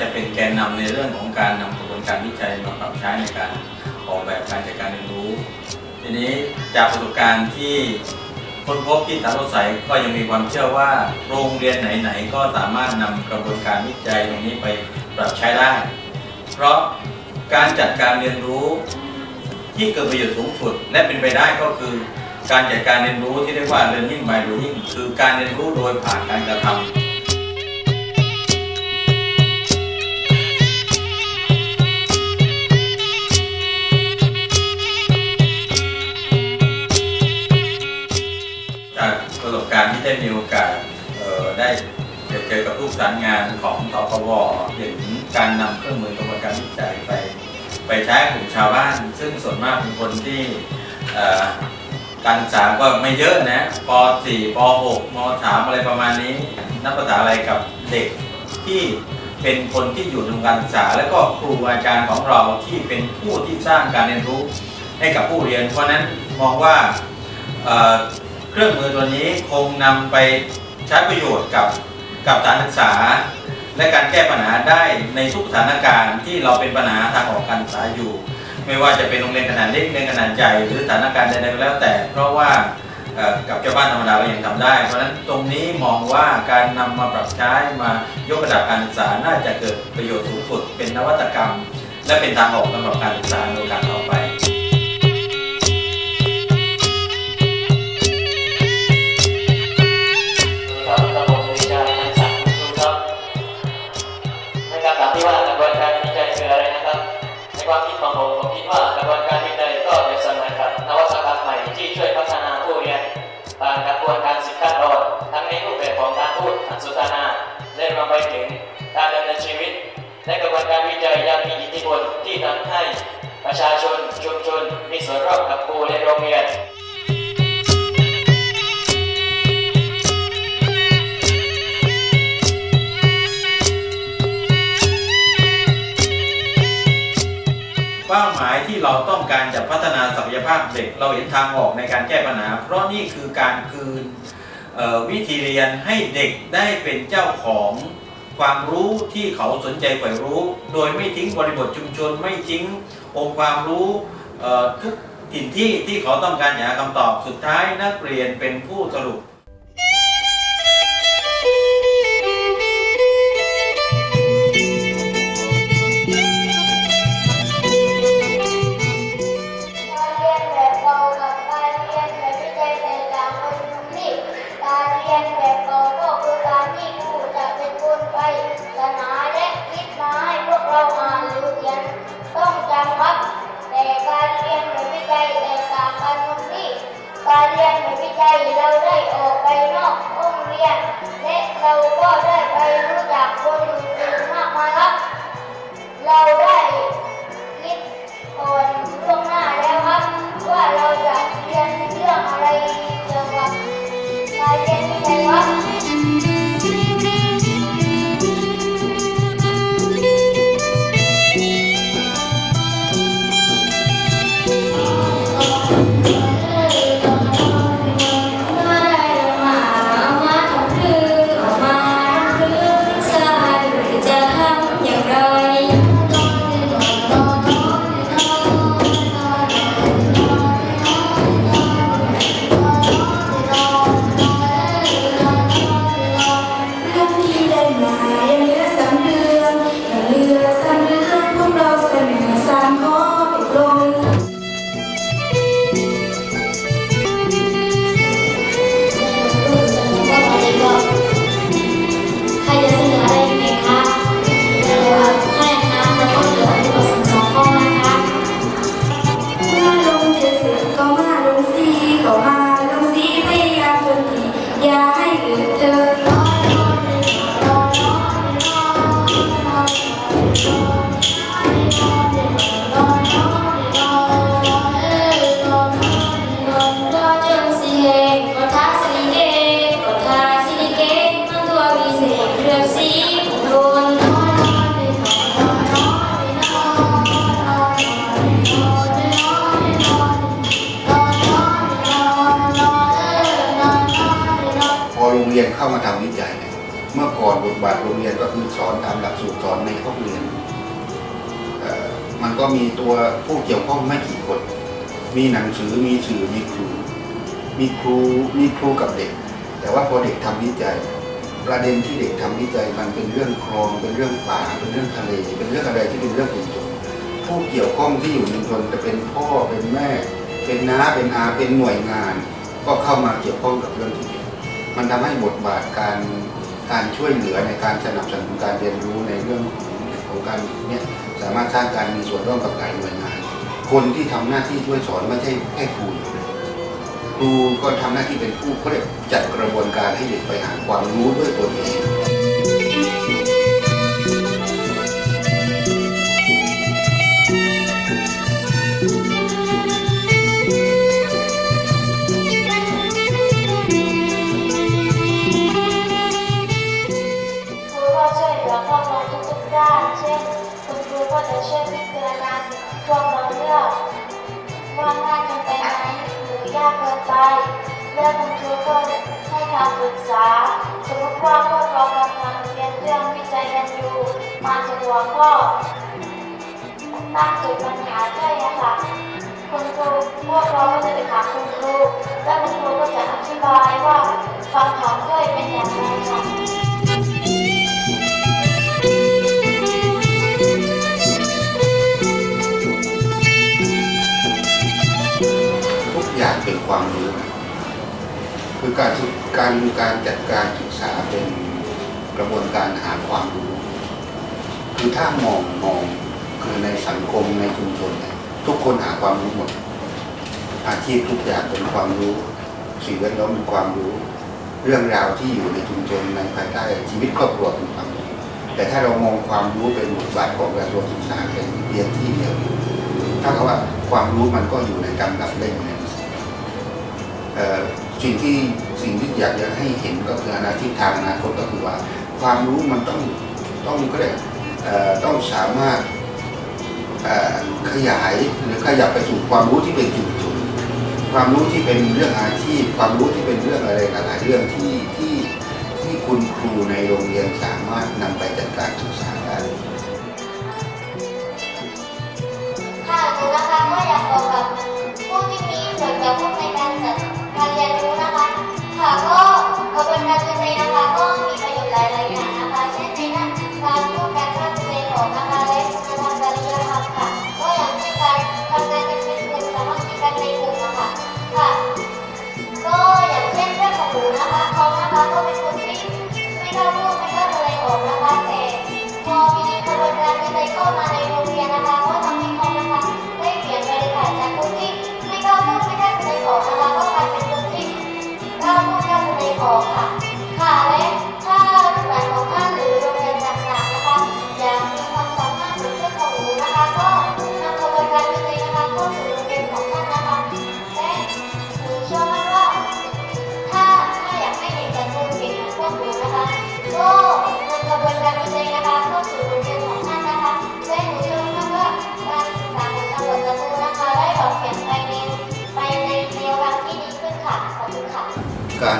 จะเป็นแกนนำในเรื่องของการนำกระบวนการวิจัยมาปรับใช้ในการออกแบบการจัดการเรียนรู้ ทีนี้จากประสบการณ์ที่ค้นพบที่ตาโรใสก็ยังมีความเชื่อว่าโรงเรียนไหนๆ ก็สามารถนำกระบวนการวิจัยตรงนี้ไปปรับใช้ได้ เพราะการจัดการเรียนรู้ที่เกิดประโยชน์สูงสุดและเป็นไปได้ก็คือการจัดการเรียนรู้ที่เรียกว่า learning by doing คือการเรียนรู้โดยผ่านการกระทำจา ได้มีโอกาสได้เจอกับผู้ประสานงานของตปวเห็นการนำเครื่องมือกระบวนการวิจัยไป ไปใช้กลุ่มชาวบ้าน ซึ่งส่วนมากเป็นคนที่การศึกษาก็ไม่เยอะนะป .4 ป .6 ม .3 อะไรประมาณนี้ นักภาษาอะไรกับเด็กที่เป็นคนที่อยู่ในวงการศึกษา และก็ครูอาจารย์ของเราที่เป็นผู้ที่สร้างการเรียนรู้ให้กับผู้เรียน เพราะนั้นมองว่า เครื่องมือตัวนี้คงนำไปใช้ประโยชน์กับกับการศึกษา และการแก้ปัญหาได้ในทุกสถานการณ์ที่เราเป็นปัญหาทางออกการศึกษาอยู่ ไม่ว่าจะเป็นโรงเรียนขนาดเล็กโรงเรียนขนาดใหญ่หรือสถานการณ์ใดๆก็แล้วแต่ เพราะว่ากับชาวบ้านธรรมดาเรายังทำได้ เพราะฉะนั้นตรงนี้มองว่าการนำมาปรับใช้มายกระดับการศึกษาน่าจะเกิดประโยชน์สูงสุดเป็นนวัตกรรม และเป็นทางออกสำหรับการศึกษาในโอกาสต่อไป ที่ทำให้ประชาชนชุมชนมีส่วนร่วมกับครูและโรงเรียนเป้าหมายที่เราต้องการจะพัฒนาศักยภาพเด็ก เราเห็นทางออกในการแก้ปัญหา เพราะนี่คือการคืนวิธีเรียนให้เด็กได้เป็นเจ้าของ ความรู้ที่เขาสนใจใฝ่รู้ โดยไม่ทิ้งบริบทชุมชน ไม่ทิ้งองค์ความรู้ทุกถิ่นที่ที่เขาต้องการหาคำตอบสุดท้ายนักเรียนเป็นผู้สรุป เ้ามาทำวิจัยเมื่อก่อนบทบาทโรงเรียนก็คือสอนตามหลักสูตรสอนในห้องเรียนมันก็มีตัวผู้เกี่ยวข้องไม่กี่คน มีหนังสือมีสื่อมีครู มีครูมีครูกับเด็ก แต่ว่าพอเด็กทำวิจัย ประเด็นที่เด็กทำวิจัยมันเป็นเรื่องคลอง เป็นเรื่องป่า เป็นเรื่องทะเล เป็นเรื่องอะไรที่เป็นเรื่องชุมชนผู้เกี่ยวข้องที่อยู่ในชุมชนจะเป็นพ่อเป็นแม่ เป็นน้าเป็นอาเป็นหน่วยงาน ก็เข้ามาเกี่ยวข้องกับเรื่องที่เมันทำให้บทบาทการการช่วยเหลือในการสนับสนุนการเรียนรู้ในเรื่องของของการเนี่ยสามารถสร้างการมีส่วนร่วมกับหลายหน่วยงาน คนที่ทำหน้าที่ช่วยสอนไม่ใช่แค่ครูครูก็ทำหน้าที่เป็นผู้เขาเรียกจัดกระบวนการให้เด็กไปหาความรู้ด้วยตนเอง ว่าง่ายเกินไปไหมหรือยากเกินไปเลือกคุณครูก็ให้คำปรึกษา สมมติว่าพวกเรากำลังเรียนเรื่องวิจัยกันอยู่ มาถึงหัวข้อตั้งจุดปัญหาใช่ไหมคะคุณครูพวกเราก็จะไปถามคุณครูและคุณครูก็จะอธิบายว่าฟังของช่วยเป็นอย่างไรค่ะ ความรู้ คือการกการการจัดการศึกษาเป็นกระบวนการหาความรู้ คือถ้ามองมองคือในสังคมในชุมชนเนี่ยทุกคนหาความรู้หมด อาชีพทุกอย่างเป็นความรู้สิ่งแวดล้อมเป็นความรู้ เรื่องราวที่อยู่ในชุมชนในภายใต้ชีวิตครอบครัวเป็นความรู้แต่ถ้าเรามองความรู้เป็นบทบาทของกระทรวงศึกษาเป็นเพียงที่เดียวถ้ากับว่าความรู้มันก็อยู่ในกำกับได้อยู่นหนัง สิ่งที่สิ่งที่อยากจะให้เห็นก็คืออนาคตทางอนาคตก็คือว่า ความรู้มันต้องต้องก็เรียกต้องสามารถขยายหรือขยับไปสู่ความรู้ที่เป็นจุดจุดความรู้ที่เป็นเรื่องอาชีพ ความรู้ที่เป็นเรื่องอะไรหลาย ๆ เรื่องที่ที่ที่คุณครูในโรงเรียนสามารถนำไปจัดการศึกษาได้ กระบว ก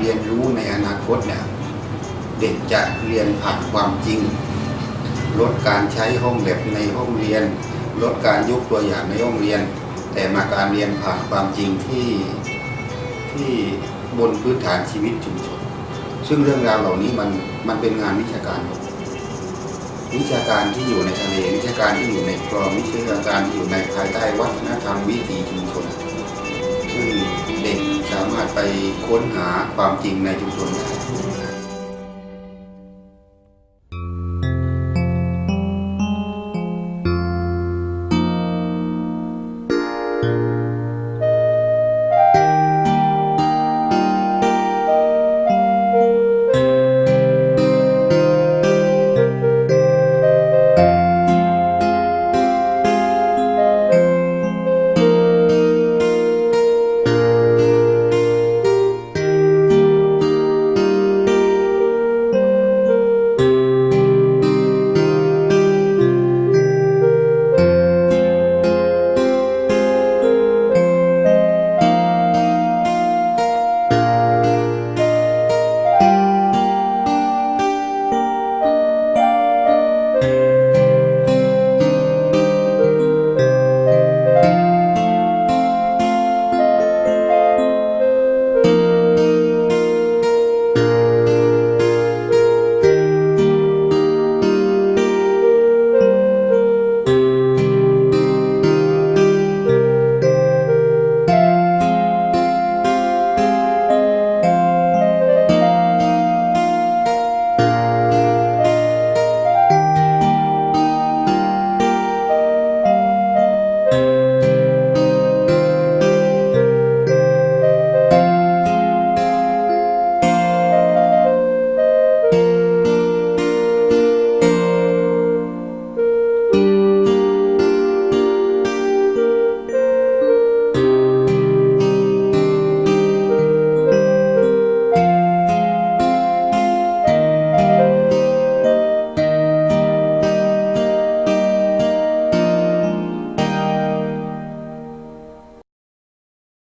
เรียนรู้ในอนาคตเนี่ยเด็กจะเรียนผ่านความจริง ลดการใช้ห้องแลบในห้องเรียน ลดการยกตัวอย่างในห้องเรียน แต่มาการเรียนผ่านความจริงที่ที่บนพื้นฐานชีวิตชุมชนซึ่งเรื่องราวเหล่านี้มันมันเป็นงานวิชาการ วิชาการที่อยู่ในทะเลวิชาการที่อยู่ในคลองวิชาการที่อยู่ในภายใต้วัฒนธรรมวิถีชุมชนซึ่ง เด็กสามารถไปค้นหาความจริงในชุมชนได้